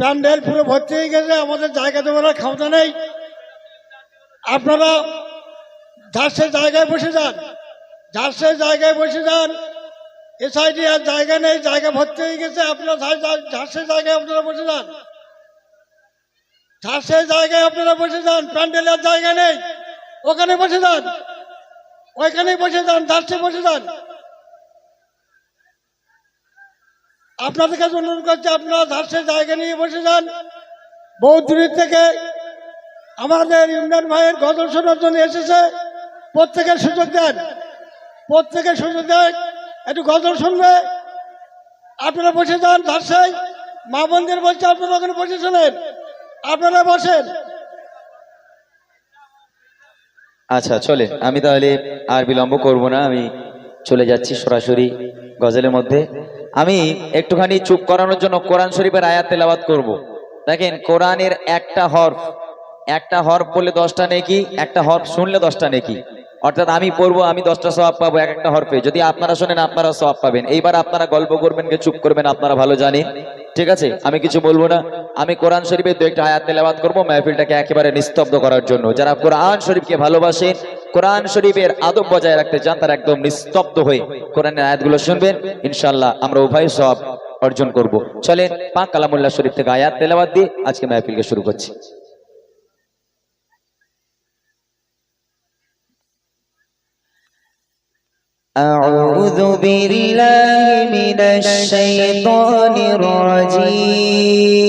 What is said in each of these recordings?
প্যান্ডেল পুরো ভর্তি হয়ে গেছে, আমাদের জায়গা দেওয়ার ক্ষমতা নেই। আপনারা সে জায়গায় বসে যান সে জায়গায় বসে যান। এসআইডি আর জায়গা নেই, জায়গা ভর্তি হয়ে গেছে, আপনারা সে জায়গায় আপনারা বসে যান। সে জায়গায় আপনারা বসে যান প্যান্ডেলের জায়গা নেই, ওখানে বসে যান। ওইখানেই বসে যান যার বসে যান। আপনাদের কাছে অনুরোধ করছি, আপনারা ধারসে জায়গা নিয়ে বসে যান। বহু দূরের থেকে আমাদের ইমরান ভাইয়ের গজল শোনার জন্য এসেছে। প্রত্যেকের সুযোগ দেন। প্রত্যেকের সুযোগ দেন। একটু গজল শুনবে। আপনারা বসে যান ধারসাই মা বোনদের বলছে, আপনারা ওখানে বসে শোনেন। আপনারা বসেন। আচ্ছা চলে। আমি তাহলে আর বিলম্ব করব না। আমি চলে যাচ্ছি সরাসরি গজলের মধ্যে। আমি একটুখানি চুপ করানোর জন্য কোরআন শরীফের আয়াত তেলাওয়াত করব। দেখেন, কোরআনের একটা হরফ একটা হরফ বললে দশটা নেকি, একটা হরফ শুনলে দশটা নেকি। অর্থাৎ আমি পড়ব, আমি দশটা সবাব পাবো এক একটা হরফে। যদি আপনারা শোনেন, আপনারা সবাব পাবেন। এইবার আপনারা গল্প করবেন কে চুপ করবেন, আপনারা ভালো জানেন। ঠিক আছে? আমি কিছু বলব না। আমি কোরআন শরীফের দু একটা আয়াত তেলাওয়াত করব, মেহফিলটাকে একেবারে নিস্তব্ধ করার জন্য। যারা কোরআন শরীফকে ভালোবাসেন কোরআন শরীফের আদব বজায় রাখতে চান তারা একদম নিস্তব্ধ হয়ে কোরআনের আয়াতগুলো শুনবেন ইনশাল্লাহ আমরা উভয় সব অর্জন করব চলেন পাক কালামুল্লাহ শরীফ থেকে আয়াত তেলাওয়াত দিয়ে আজকে মেহফিলকে শুরু করছি أعوذ بالله من الشيطان الرجيم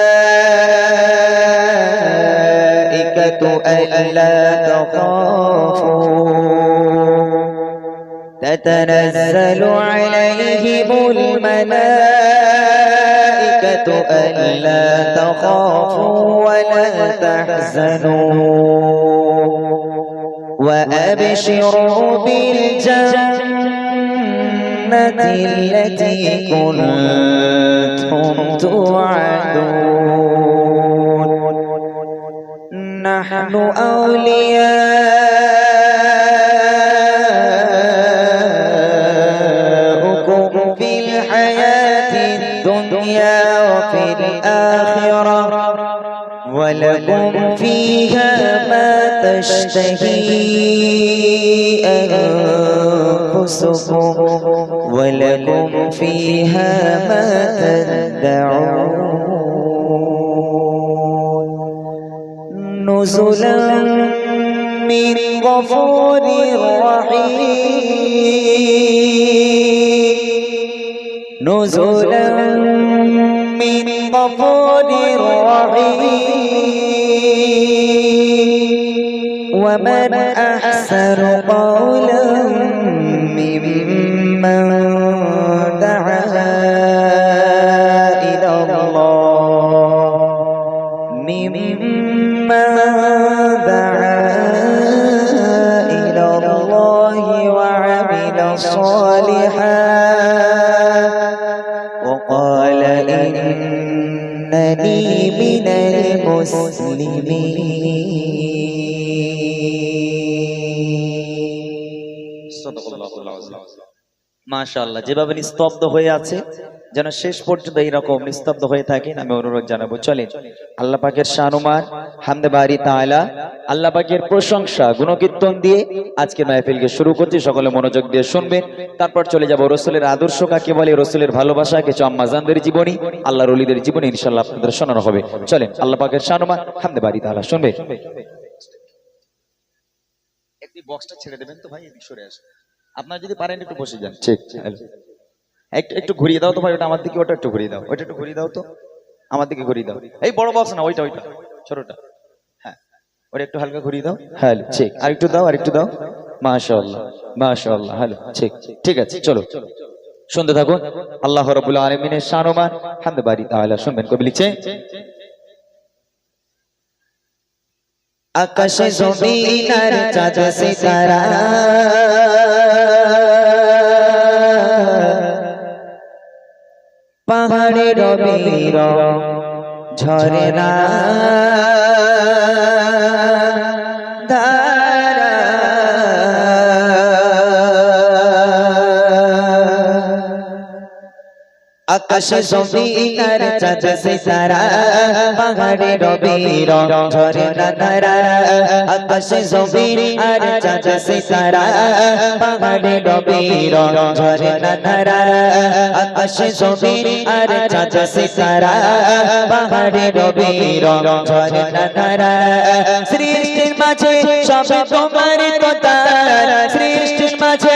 ألا تخافوا. تتنزل عليهم الملائكة ألا تخافوا ولا تحزنوا. وأبشروا بالجنة التي كنتم توعدون. نحن أولياؤكم في الحياة الدنيا وفي الآخرة. ولكم فيها ما تشتهي أنفسكم. ولكم فيها ما تدعون. نزلا من غفور رحيم. نزلا من غفور رحيم. ومن أحسن قولا وقال إنني من المسلمين মাশাআল্লাহ যেভাবে নিস্তব্ধ হয়ে আছে যেন শেষ পর্যন্ত এইরকম নিস্তব্ধ হয়ে থাকেন আমি অনুরোধ জানাব চলেন। আল্লাহ পাকের শানুমান হামদে বাড়ি তাআলা আল্লাহ পাকের প্রশংসা গুণকীর্তন দিয়ে আজকে মাহফিলকে শুরু করছি। সকলে মনোযোগ দিয়ে শুনবেন। তারপর চলে যাব রসুলের আদর্শ কাকে বলে রসুলের ভালোবাসা কিছু আম্মাজানদের জীবনী আল্লাহ রলিদের জীবনী ইনশাল্লাহ আপনাদের শোনানো হবে। চলেন আল্লাহ পাকের শানুমান হামদে বাড়ি তাআলা শুনবেন। একটি বক্সটা ছেড়ে দেবেন তো ভাই? এদিক সরে আসুন। আপনারা যদি পারেন একটু বসে যান। ঠিক। একটু একটু ঘুরিয়ে দাও তো ভাই, ওটা আমার দিকে, ওটা একটু ঘুরিয়ে দাও, ওটা একটু ঘুরিয়ে দাও তো। আমার দিকে ঘুরিয়ে দাও। এই বড় বক্স না ওইটা ওইটা, ছোটটা। হ্যাঁ ওটা একটু হালকা ঘুরিয়ে দাও। হ্যাঁ ঠিক আর একটু দাও, আর একটু দাও। মাশাআল্লাহ মাশাআল্লাহ, হ্যালো ঠিক ঠিক আছে, চলো। শুনতে থাকুন। আল্লাহ রবুল আলমিনের শানমান হামদে বাড়ি তাহলে শুনবেন কবি লিখছে। আকাশে জমিন আর চাঁদ সিতারা পাহাড়ে রবির ঝরে না। আকাশে জমিন আর চাঁদ সিতারা পাহাড়ে রবির ঝরে না ধারা আকাশে জমিন আর চাঁদ সিতারা পাহাড়ে রবির ঝরে না ধারা আকাশে জমিন আর চাঁদ সিতারা পাহাড়ে রবির ঝরে না সৃষ্টির মাঝে সব তোমার কথা। সৃষ্টির মাঝে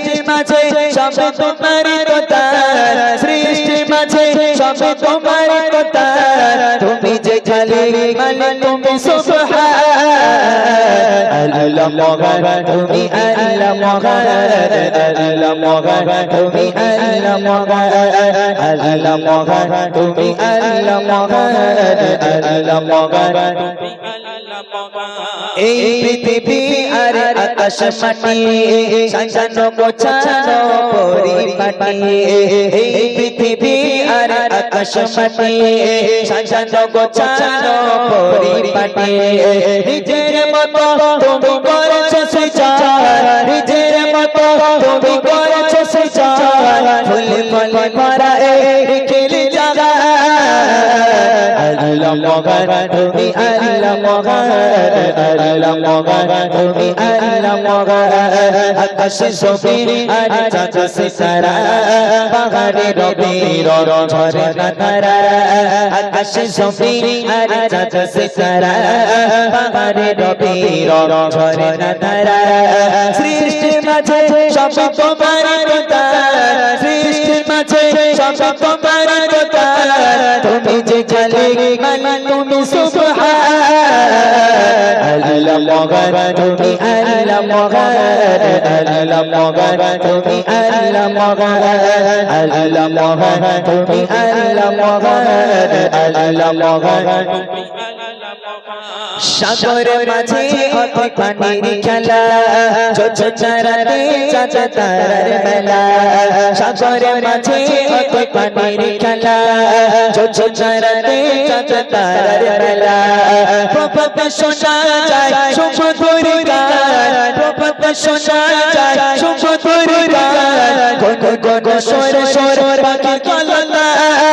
মাঝে সব তোমার কথা। সৃষ্টির মাঝে সব তোমার কথা। তুমি যে খালি মালিক, তুমি সুবহান। আল্লাহ মহান, তুমি আল্লাহ মহান। আল্লাহ মহান, তুমি আল্লাহ তুমি আল্লাহ মহান। এই পৃথিবী আর আকাশ মাটি সাজানো গোছানো পরিপাটি এই পৃথিবী আর আকাশ মাটি সাজানো গোছানো পরিপাটি নিজের মতো তুমি করেছ সৃজন নিজের মতো তুমি করেছ সৃজন ফুল ফল মগান তুমি আল্লাহ মগান আল্লাহ মগান তুমি আল্লাহ মগান আকাশে জমিন আর চাঁদ সিতারা পাহাড়ে রবির ঝরে না তারা আকাশে জমিন আর চাঁদ সিতারা পাহাড়ে রবির ঝরে না তারা সৃষ্টির মাঝে সব সব তোমার তুমি যে খালি মালিক তুমি সুবহান আল্লাহ মগান তুমি আল্লাহ মগান আল্লাহ মগান তুমি আল্লাহ মগান আল্লাহ মগান তুমি আল্লাহ মগান আল্লাহ মগান সাগরের মাঝে অতি পানির খেলা। ছোট চারাতে চাচা তারার মেলা। সাগরের মাঝে অতি পানির খেলা। ছোট চারাতে চাচা তারার মেলা। প্রপত শোনা যায় সুমধুর গান। প্রপত শোনা যায় সুমধুর গান। কোন কোন সোর সোর পাখি কলনা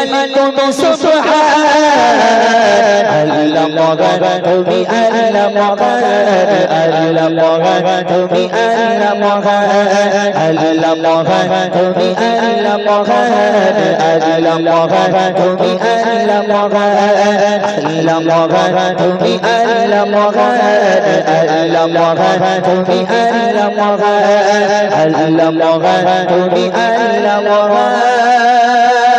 খালি মালিক তুমি সুবহান আল্লাহ মগান তুমি আল্লাহ মগান আল্লাহ মগান তুমি আল্লাহ মগান আল্লাহ মগান তুমি আল্লাহ মগান আল্লাহ মগান তুমি আল্লাহ মগান আল্লাহ মগান তুমি আল্লাহ মগান আল্লাহ মগান তুমি আল্লাহ মগান আল্লাহ মগান তুমি আল্লাহ মগান